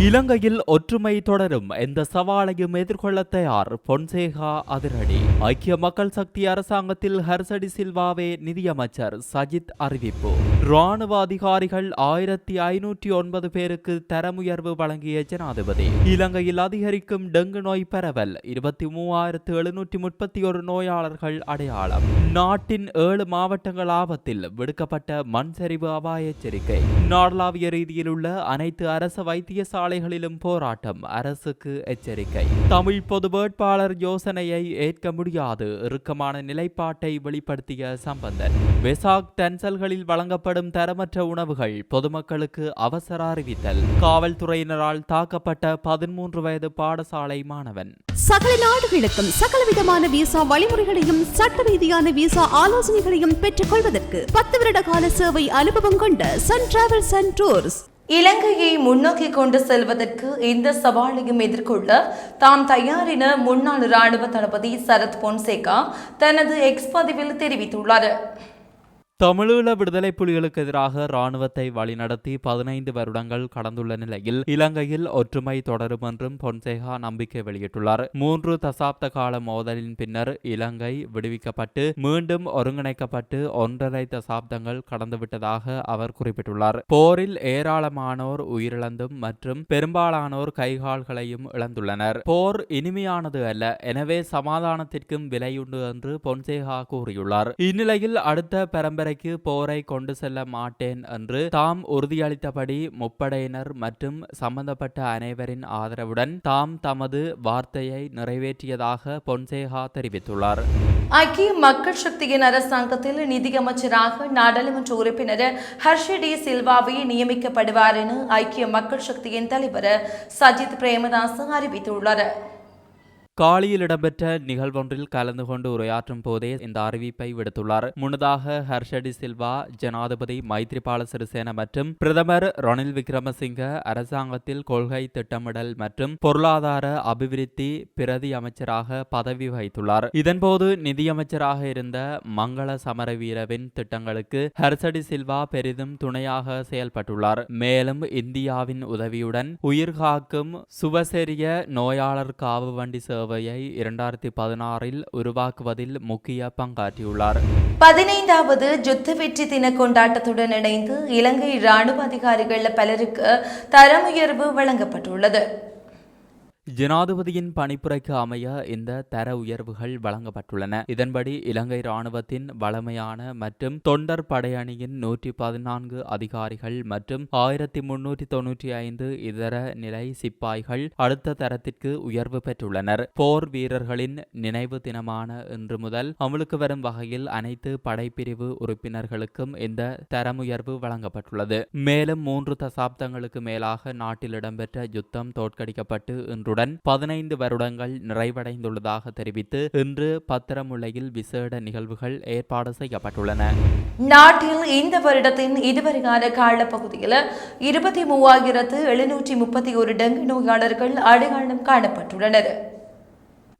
இலங்கையில் ஒற்றுமை தொடரும். எந்த சவாலையும் எதிர்கொள்ள தயார். பொன்சேகா அதிரடி. ஐக்கிய மக்கள் சக்தி அரசாங்கத்தில் ஹர்சடி சில்வாவே நிதியமைச்சர். சஜித் அறிவிப்பு. ராணுவ அதிகாரிகள் ஆயிரத்தி ஐநூற்றி ஒன்பது பேருக்கு தரமுயர்வு வழங்கிய ஜனாதிபதி. இலங்கையில் அதிகரிக்கும் டெங்கு நோய் பரவல். இருபத்தி மூவாயிரத்து எழுநூற்றி முப்பத்தி ஒரு நோயாளர்கள் அடையாளம். நாட்டின் ஏழு மாவட்டங்கள் ஆபத்தில். விடுக்கப்பட்ட மண் சரிவு அபாய எச்சரிக்கை. நாடளாவிய ரீதியில் உள்ள அனைத்து அரசு வைத்தியசாலைகளிலும் போராட்டம் அரசுக்கு எச்சரிக்கை. தமிழ் பொது வேட்பாளர் யோசனையை ஏற்க முடியாது. இறுக்கமான நிலைப்பாட்டை வெளிப்படுத்திய சம்பந்தன். வெசாக் டென்சல்களில் வழங்கப்படும் தரமற்ற உணவுகள் பொதுமக்களுக்கு அவசர அறிவித்தல். காவல்துறையினரால் தாக்கப்பட்ட பதிமூன்று வயது பாடசாலை மாணவன். சகல நாடுகளுக்கும் சகலவிதமான விசா வழிமுறைகளையும் சட்ட ரீதியான விசா ஆலோசனைகளையும் பெற்றுக் கொள்வதற்கு பத்து வருட கால சேவை அனுபவம் கொண்ட சன் டிராவல்ஸ் அண்ட் டூர்ஸ் இலங்கையை முன்னோக்கி கொண்டு செல்வதற்கு எந்த சவாலையும் எதிர்கொள்ள தாம் தயார் என முன்னாள் ராணுவ தளபதி சரத் பொன்சேகா தனது எக்ஸ் பதிவில் தெரிவித்துள்ளார். தமிழீழ விடுதலை புலிகளுக்கு எதிராக இராணுவத்தை வழிநடத்தி பதினைந்து வருடங்கள் கடந்துள்ள நிலையில் இலங்கையில் ஒற்றுமை தொடரும் என்றும் பொன்சேகா நம்பிக்கை வெளியிட்டுள்ளார். மூன்று தசாப்த கால மோதலின் பின்னர் இலங்கை விடுவிக்கப்பட்டு மீண்டும் ஒருங்கிணைக்கப்பட்டு ஒன்றரை தசாப்தங்கள் கடந்துவிட்டதாக அவர் குறிப்பிட்டுள்ளார். போரில் ஏராளமானோர் உயிரிழந்தும் மற்றும் பெரும்பாலானோர் கைகால்களையும் இழந்துள்ளனர். போர் இனிமையானது அல்ல எனவே சமாதானத்திற்கும் விலையுண்டு என்று பொன்சேகா கூறியுள்ளார். இந்நிலையில் அடுத்த பரம்பரை பரம்பரைக்கு போரை கொண்டு செல்ல மாட்டேன் என்று தாம் உறுதியளித்தபடி முப்படையினர் மற்றும் சம்பந்தப்பட்ட அனைவரின் ஆதரவுடன் தாம் தமது வார்த்தையை நிறைவேற்றியதாக பொன்சேகா தெரிவித்துள்ளார். ஐக்கிய மக்கள் சக்தியின் அரசாங்கத்தில் நிதியமைச்சராக நாடாளுமன்ற உறுப்பினர் ஹர்ஷி டி சில்வாவை நியமிக்கப்படுவார் என ஐக்கிய மக்கள் சக்தியின் தலைவர் சஜித் பிரேமதாஸ் அறிவித்துள்ளார். காலியில் இடம்பெற்ற நிகழ்வொன்றில் கலந்து கொண்டு உரையாற்றும் போதே இந்த அறிவிப்பை விடுத்துள்ளார். முன்னதாக ஹர்ஷடி சில்வா ஜனாதிபதி மைத்ரிபால சிறிசேன மற்றும் பிரதமர் ரணில் விக்ரமசிங்க அரசாங்கத்தில் கொள்கை திட்டமிடல் மற்றும் பொருளாதார அபிவிருத்தி பிரதி அமைச்சராக பதவி வகித்துள்ளார். இதன்போது நிதியமைச்சராக இருந்த மங்கள சமரவீரவின் திட்டங்களுக்கு ஹர்ஷடி சில்வா பெரிதும் துணையாக செயல்பட்டுள்ளார். மேலும் இந்தியாவின் உதவியுடன் உயிர்காக்கும் சுவசெரிய நோயாளர் காவு வண்டி சேவையை இரண்டாயிரத்தி பதினாறில் உருவாக்குவதில் முக்கிய பங்காற்றியுள்ளார். பதினைந்தாவது யுத்த வெற்றி தின கொண்டாட்டத்துடன் இணைந்து இலங்கை ராணுவ அதிகாரிகள் பலருக்கு தரமுயர்வு வழங்கப்பட்டுள்ளது. ஜனாதிபதியின் பணிப்புரைக்கு அமைய இந்த தர உயர்வுகள் வழங்கப்பட்டுள்ளன. இதன்படி இலங்கை ராணுவத்தின் வளமையான மற்றும் தொண்டர் படையணியின் நூற்றி பதினான்கு அதிகாரிகள் மற்றும் ஆயிரத்தி முன்னூற்றி தொன்னூற்றி ஐந்து இதர நிலை சிப்பாய்கள் அடுத்த தரத்திற்கு உயர்வு பெற்றுள்ளனர். போர் வீரர்களின் நினைவு தினமான இன்று முதல் அமலுக்கு வரும் வகையில் அனைத்து படைப்பிரிவு உறுப்பினர்களுக்கும் இந்த தரமுயர்வு வழங்கப்பட்டுள்ளது. மேலும் மூன்று தசாப்தங்களுக்கு மேலாக நாட்டில் இடம்பெற்ற யுத்தம் தோற்கடிக்கப்பட்டு இன்றுடன் பதினைந்து வருடங்கள் நிறைவடைந்துள்ளதாக தெரிவித்து இன்று பத்திரமுலையில் விசேட நிகழ்வுகள் ஏற்பாடு செய்யப்பட்டுள்ளன. நாட்டில் இந்த வருடத்தின் இதுவரையான காலப்பகுதியில் இருபத்தி மூவாயிரத்து எழுநூற்றி முப்பத்தி ஒரு டெங்கு நோயாளர்கள் அடையாளம் காணப்பட்டுள்ளனர்.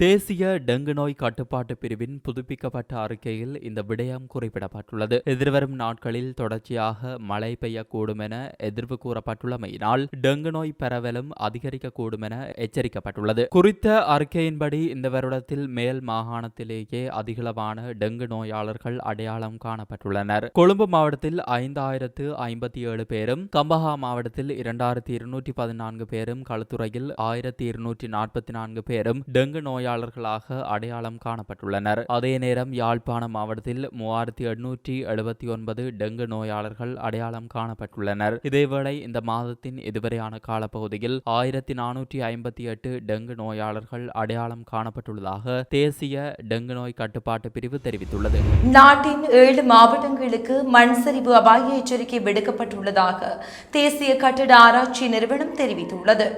தேசிய டெங்கு நோய் கட்டுப்பாட்டு பிரிவின் புதுப்பிக்கப்பட்ட அறிக்கையில் இந்த விடயம் குறிப்பிடப்பட்டுள்ளது. எதிர்வரும் நாட்களில் தொடர்ச்சியாக மழை பெய்யக்கூடும் என எதிர்வு கூறப்பட்டுள்ளமையினால் டெங்கு நோய் பரவலும் அதிகரிக்கக்கூடும் என எச்சரிக்கப்பட்டுள்ளது. குறித்த அறிக்கையின்படி இந்த வருடத்தில் மேல் மாகாணத்திலேயே அதிகளவான டெங்கு நோயாளர்கள் அடையாளம் காணப்பட்டுள்ளனர். கொழும்பு மாவட்டத்தில் ஐந்தாயிரத்து ஐம்பத்தி ஏழு பேரும் கம்பஹா மாவட்டத்தில் இரண்டாயிரத்தி இருநூற்றி பதினான்கு பேரும் களுத்துறையில் ஆயிரத்தி இருநூற்றி நாற்பத்தி நான்கு பேரும் டெங்கு நோயாளர்களாக அடையாளம் காணப்பட்டுள்ளனர். அதே நேரம் யாழ்ப்பாணம் மாவட்டத்தில் மூவாயிரத்தி எண்ணூற்றி எழுபத்தி ஒன்பது டெங்கு நோயாளர்கள் அடையாளம் காணப்பட்டுள்ளனர். இதேவேளை இந்த மாதத்தின் இதுவரையான காலப்பகுதியில் ஆயிரத்தி நானூற்றி ஐம்பத்தி எட்டு டெங்கு நோயாளர்கள் அடையாளம் காணப்பட்டுள்ளதாக தேசிய டெங்கு நோய் கட்டுப்பாட்டு பிரிவு தெரிவித்துள்ளது. நாட்டின் ஏழு மாவட்டங்களுக்கு மண் சரிவு அபாய எச்சரிக்கை விடுக்கப்பட்டுள்ளதாக தேசிய கட்டட ஆராய்ச்சி நிறுவனம் தெரிவித்துள்ளது.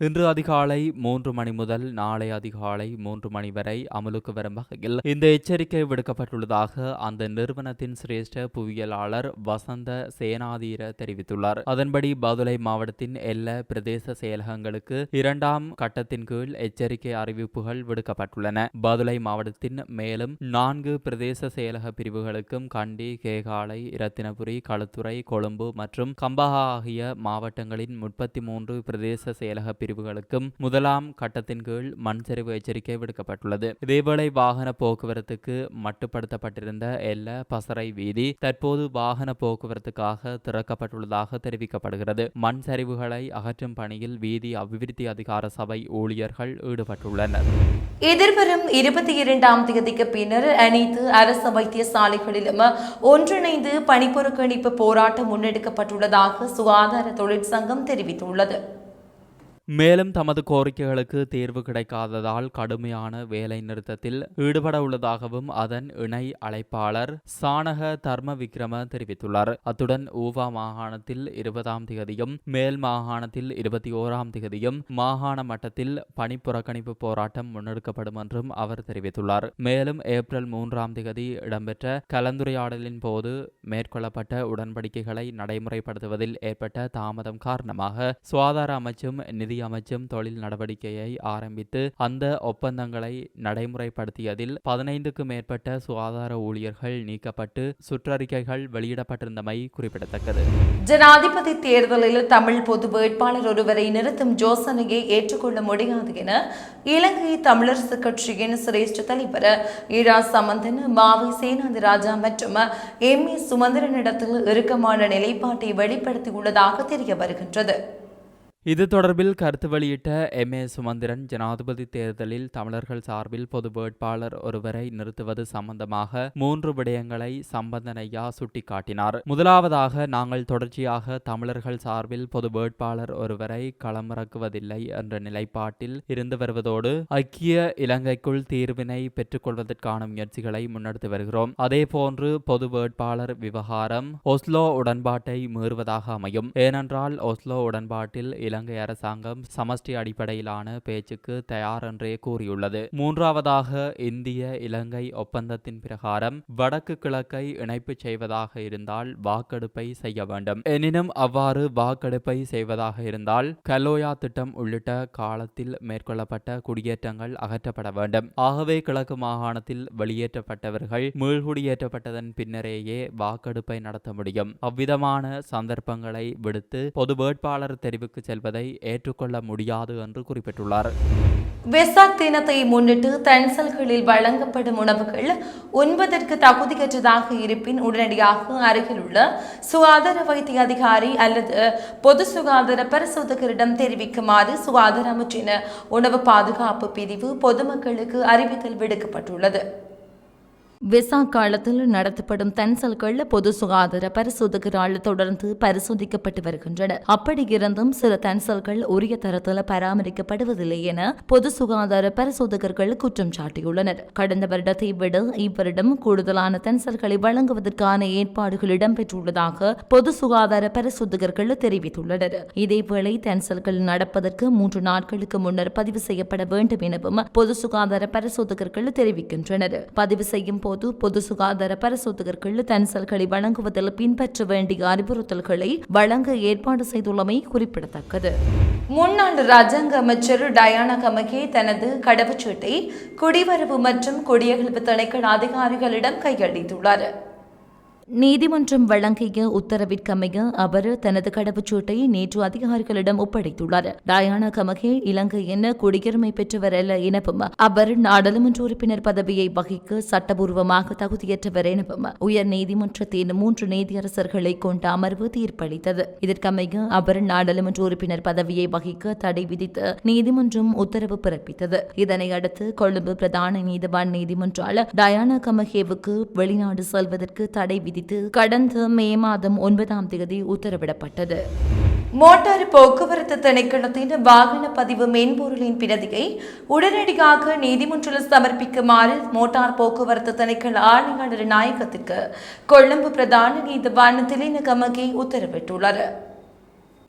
இன்று அதிகாலை மூன்று மணி முதல் நாளை அதிகாலை மூன்று மணி வரை அமலுக்கு வரும் வகையில் இந்த எச்சரிக்கை விடுக்கப்பட்டுள்ளதாக அந்த நிறுவனத்தின் சிரேஷ்ட புவியியலாளர் வசந்த சேனாதீர தெரிவித்துள்ளார். அதன்படி பதுளை மாவட்டத்தின் எல்ல பிரதேச செயலகங்களுக்கு இரண்டாம் கட்டத்தின் கீழ் எச்சரிக்கை அறிவிப்புகள் விடுக்கப்பட்டுள்ளன. பதுளை மாவட்டத்தின் மேலும் நான்கு பிரதேச செயலக பிரிவுகளுக்கும் கண்டி கேகாலை இரத்தினபுரி களுத்துறை கொழும்பு மற்றும் கம்பஹா ஆகிய மாவட்டங்களின் முப்பத்தி மூன்று பிரதேச செயலக பிரிவுகளுக்கும் முதலாம் கட்டத்தின் கீழ் மண் சரிவு எச்சரிக்கை விடுக்கப்பட்டுள்ளது. இதேவேளை வாகன போக்குவரத்துக்கு மட்டுப்படுத்தப்பட்டிருந்த எல்ல பசறை வீதி தற்போது வாகன போக்குவரத்துக்காக திறக்கப்பட்டுள்ளதாக தெரிவிக்கப்படுகிறது. மண் சரிவுகளை அகற்றும் பணியில் வீதி அபிவிருத்தி அதிகார சபை ஊழியர்கள் ஈடுபட்டுள்ளனர். எதிர்வரும் இருபத்தி இரண்டாம் தேதிக்கு பின்னர் அனைத்து அரசு வைத்தியசாலைகளிலும் ஒன்றிணைந்து பணிப்புறக்கணிப்பு போராட்டம் முன்னெடுக்கப்பட்டுள்ளதாக சுகாதார தொழிற்சங்கம் தெரிவித்துள்ளது. மேலும் தமது கோரிக்கைகளுக்கு தீர்வு கிடைக்காததால் கடுமையான வேலை நிறுத்தத்தில் ஈடுபட உள்ளதாகவும் அதன் இணை அழைப்பாளர் சானக தர்ம விக்ரம தெரிவித்துள்ளார். அத்துடன் ஊவா மாகாணத்தில் இருபதாம் திகதியும் மேல் மாகாணத்தில் இருபத்தி ஓராம் திகதியும் மாகாண மட்டத்தில் பணி புறக்கணிப்பு போராட்டம் முன்னெடுக்கப்படும் என்றும் அவர் தெரிவித்துள்ளார். மேலும் ஏப்ரல் மூன்றாம் திகதி இடம்பெற்ற கலந்துரையாடலின் போது மேற்கொள்ளப்பட்ட உடன்படிக்கைகளை நடைமுறைப்படுத்துவதில் ஏற்பட்ட தாமதம் காரணமாக சுகாதார அமைச்சும் நிதி அமைச்சும் தொழில் நடவடிக்கையை ஆரம்பித்து அந்த ஒப்பந்தங்களை நடைமுறைப்படுத்தியதில் பதினைந்துக்கு மேற்பட்ட சுகாதார ஊழியர்கள் நீக்கப்பட்டு சுற்றறிக்கைகள் வெளியிடப்பட்டிருந்தமை குறிப்பிடத்தக்கது. ஜனாதிபதி தேர்தலில் தமிழ் பொது வேட்பாளர் ஒருவரை நிறுத்தும் யோசனையை ஏற்றுக்கொள்ள முடியாது என இலங்கை தமிழரசு கட்சியின் சிரேஷ்ட தலைவர் ஈரா சமந்தன் மாவை சேனாதி ராஜா மற்றும் எம் ஏ சுமந்திரனிடத்தில் இறுக்கமான நிலைப்பாட்டை வெளிப்படுத்தியுள்ளதாக தெரிய வருகின்றது இது தொடர்பில் கருத்து வெளியிட்ட எம். ஏ. சுமந்திரன் ஜனாதிபதி தேர்தலில் தமிழர்கள் சார்பில் பொது வேட்பாளர் ஒருவரை நிறுத்துவது சம்பந்தமாக மூன்று விடயங்களை சம்பந்தனையா சுட்டிக்காட்டினார். முதலாவதாக நாங்கள் தொடர்ச்சியாக தமிழர்கள் சார்பில் பொது வேட்பாளர் ஒருவரை களமிறக்குவதில்லை என்ற நிலைப்பாட்டில் இருந்து வருவதோடு ஐக்கிய இலங்கைக்குள் தீர்வினை பெற்றுக்கொள்வதற்கான முயற்சிகளை முன்னெடுத்து வருகிறோம். அதேபோன்று பொது வேட்பாளர் விவகாரம் ஒஸ்லோ உடன்பாட்டை மீறுவதாக அமையும். ஏனென்றால் ஒஸ்லோ உடன்பாட்டில் இலங்கை அரசாங்கம் சமஷ்டி அடிப்படையிலான பேச்சுக்கு தயார் என்றே கூறியுள்ளது. மூன்றாவதாக இந்திய இலங்கை ஒப்பந்தத்தின் பிரகாரம் வடக்கு கிழக்கை இணைப்பு செய்வதாக இருந்தால் வாக்கெடுப்பை செய்ய வேண்டும். எனினும் அவ்வாறு வாக்கெடுப்பை செய்வதாக இருந்தால் கலோயா திட்டம் உள்ளிட்ட காலத்தில் மேற்கொள்ளப்பட்ட குடியேற்றங்கள் அகற்றப்பட வேண்டும். ஆகவே கிழக்கு மாகாணத்தில் வெளியேற்றப்பட்டவர்கள் மீள்குடியேற்றப்பட்டதன் பின்னரேயே வாக்கெடுப்பை நடத்த முடியும். அவ்விதமான சந்தர்ப்பங்களை விடுத்து பொது வேட்பாளர் தெரிவுக்கு செல்வதை ஏற்றுக்கொள்ள முடியாது என்று குறிப்பிட்டுள்ளார். வெசாக் தினத்தை முன்னிட்டு தன்சல்களில் வழங்கப்படும் உணவுகள் உண்பதற்கு தகுதியற்றதாக இருப்பின் உடனடியாக அருகில் உள்ள சுகாதார வைத்திய அதிகாரி அல்லது பொது சுகாதார பரிசோதகரிடம் தெரிவிக்குமாறு சுகாதார அமைச்சின் உணவு பாதுகாப்பு பிரிவு பொதுமக்களுக்கு அறிவித்தல் விடுக்கப்பட்டுள்ளது. விசா காலத்தில் நடத்தப்படும் தன்சல்கள் பொது சுகாதார பரிசோதகரால் தொடர்ந்து பரிசோதிக்கப்பட்டு வருகின்றன அப்படி இருந்தும் சில தன்சல்கள் உரிய தரத்தில் பராமரிக்கப்படுவதில்லை என பொது சுகாதார பரிசோதகர்கள் குற்றம் சாட்டியுள்ளனர். கடந்த வருடத்தை விட இவ்வருடம் கூடுதலான தன்சல்களை வழங்குவதற்கான ஏற்பாடுகள் இடம்பெற்றுள்ளதாக பொது சுகாதார பரிசோதகர்கள் தெரிவித்துள்ளனர். இதேவேளை தன்சல்கள் நடப்பதற்கு மூன்று நாட்களுக்கு முன்னர் பதிவு செய்யப்பட வேண்டும் எனவும் பொது சுகாதார பரிசோதகர்கள் தெரிவிக்கின்றனர். பதிவு செய்யும் போது பொது சுகாதார பரிசோதகர்கள் தன்சல்களை வழங்குவதில் பின்பற்ற வேண்டிய அறிவுறுத்தல்களை வழங்க ஏற்பாடு செய்துள்ளமை குறிப்பிடத்தக்கது. முன்னாள் ராஜாங்க அமைச்சர் டயானா கமகே தனது கடவுச்சீட்டை குடிவரவு மற்றும் குடியகல்வு திணைக்கள அதிகாரிகளிடம் கையளித்துள்ளார். நீதிமன்றம் வழங்கிய உத்தரவிற்கமைய அவர் தனது கடவுச்சீட்டை நேற்று அதிகாரிகளிடம் ஒப்படைத்துள்ளார். டயானா கமகே இலங்கையின் குடியுரிமை பெற்றவர் அல்ல எனவும் அவர் நாடாளுமன்ற உறுப்பினர் பதவியை வகிக்க சட்டபூர்வமாக தகுதியற்றவர் எனவும் உயர் நீதிமன்றத்தின் மூன்று நீதியரசர்களை கொண்ட அமர்வு தீர்ப்பளித்தது. இதற்கமைய அவர் நாடாளுமன்ற உறுப்பினர் பதவியை வகிக்க தடை விதித்து நீதிமன்றம் உத்தரவு பிறப்பித்தது. இதனை அடுத்து கொழும்பு பிரதான நீதிவான் நீதிமன்றால் டயானா கமகேவுக்கு வெளிநாடு செல்வதற்கு தடை விதித்து கடந்த மே மாதம் ஒன்பதாம் தேதி உத்தரவிடப்பட்டது. மோட்டார் போக்குவரத்து திணைக்களத்தின் வாகன பதிவு மென்பொருளின் பிரதியை உடனடியாக நீதிமன்றில் சமர்ப்பிக்குமாறு மோட்டார் போக்குவரத்து திணைக்கள ஆணையாளர் நாயகத்துக்கு கொழும்பு பிரதான நீதிவான் திலினகமகி உத்தரவிட்டுள்ளார்.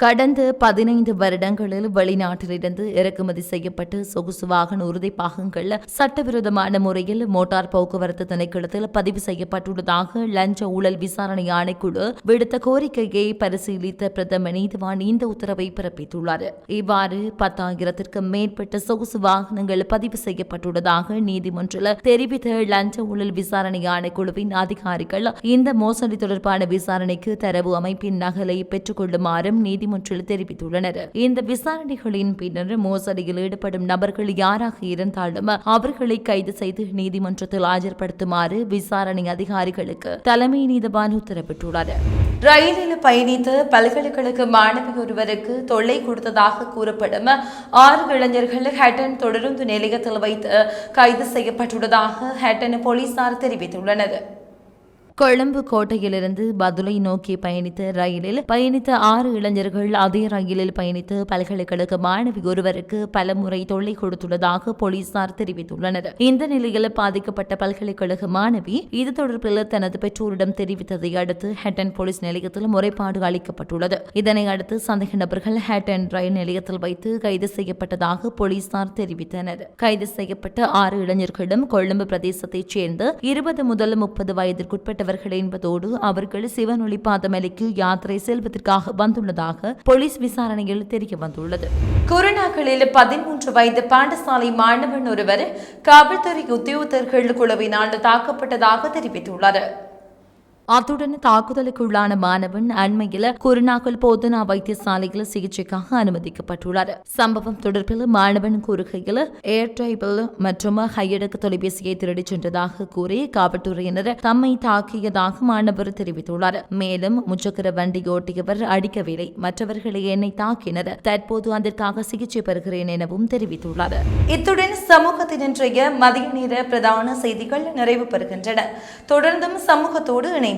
கடந்த பதினைந்து வருடங்களில் வெளிநாட்டிலிருந்து இறக்குமதி செய்யப்பட்டு சொகுசு வாகன உறுதி பாகங்கள் சட்டவிரோதமான முறையில் மோட்டார் போக்குவரத்து திணைக்களத்தில் பதிவு செய்யப்பட்டுள்ளதாக லஞ்ச ஊழல் விசாரணை ஆணைக்குழு விடுத்த கோரிக்கையை பரிசீலித்த பிரதம நீதிவான் இந்த உத்தரவை பிறப்பித்துள்ளார். இவ்வாறு பத்தாயிரத்திற்கும் மேற்பட்ட சொகுசு வாகனங்கள் பதிவு செய்யப்பட்டுள்ளதாக நீதிமன்றில் தெரிவித்த லஞ்ச ஊழல் விசாரணை ஆணைக்குழுவின் அதிகாரிகள் இந்த மோசடி தொடர்பான விசாரணைக்கு தரவு அமைப்பின் நகலை பெற்றுக் கொள்ளுமாறும் நீதிமன்றில் தெரிவித்துள்ளனர். இந்த விசாரணைகளின் பின்னர் மோசடியில் ஈடுபடும் நபர்கள் யாராக இருந்தாலும் அவர்களை கைது செய்து நீதிமன்றத்தில் ஆஜர்படுத்துமாறு விசாரணை அதிகாரிகளுக்கு தலைமை நீதிவான் உத்தரவிட்டுள்ளார். ரயிலில் பயணித்த பல்கலைக்கழக மாணவி ஒருவருக்கு தொல்லை கொடுத்ததாக கூறப்படும் ஆறு இளைஞர்கள் ஹேட்டன் தொடருந்து நிலையத்தில் வைத்து கைது செய்யப்பட்டுள்ளதாக ஹேட்டன் போலீசார் தெரிவித்துள்ளனர். கொழும்பு கோட்டையிலிருந்து பதுளை நோக்கி பயணித்த ரயிலில் பயணித்த ஆறு இளைஞர்கள் அதே ரயிலில் பயணித்து பல்கலைக்கழக மாணவி ஒருவருக்கு பலமுறை தொல்லை கொடுத்துள்ளதாக போலீசார் தெரிவித்துள்ளனர். இந்த நிலையில் பாதிக்கப்பட்ட பல்கலைக்கழக மாணவி இது தொடர்பில் தனது பெற்றோரிடம் தெரிவித்ததை அடுத்து ஹேட்டன் போலீஸ் நிலையத்தில் முறைப்பாடு அளிக்கப்பட்டுள்ளது. இதனை அடுத்து சந்தேக நபர்கள் ஹேட்டன் ரயில் நிலையத்தில் வைத்து கைது செய்யப்பட்டதாக போலீசார் தெரிவித்தனர். கைது செய்யப்பட்ட ஆறு இளைஞர்களும் கொழும்பு பிரதேசத்தைச் சேர்ந்த இருபது முதல் முப்பது வயதிற்குட்பட்டவர்கள் என்பதோடு அவர்கள் சிவனொளி பாதமலைக்கு யாத்திரை செல்வதற்காக வந்துள்ளதாக போலீஸ் விசாரணையில் தெரிய வந்துள்ளது. கொரோனாக்களில் பதிமூன்று வயது பாண்டசாலை மாணவன் ஒருவர் காவல்துறை உத்தியோகத்தர்கள் குழுவினால் தாக்கப்பட்டதாக தெரிவித்துள்ளார் அத்துடன் தாக்குதலுக்குள்ளான மாணவன் அண்மையில் குருநாகல் போதனா வைத்தியசாலையில் சிகிச்சைக்காக அனுமதிக்கப்பட்டுள்ளார். சம்பவம் தொடர்பில் மாணவன் கூறுகையில் ஏர்டைபிள் மற்றும் ஹையடக்கு தொலைபேசியை திருடிச் சென்றதாக கூறி காவல்துறையினர் தம்மை தாக்கியதாக மாணவர் தெரிவித்துள்ளார். மேலும் முச்சக்கர வண்டி ஓட்டியவர் அடிக்கவில்லை. மற்றவர்களை என்னை தாக்கினர். தற்போது அதற்காக சிகிச்சை பெறுகிறேன் எனவும் தெரிவித்துள்ளார். இத்துடன் சமூகத்தின் இன்றைய மதிய நேர பிரதான செய்திகள் நிறைவு பெறுகின்றன தொடர்ந்தும் சமூகத்தோடு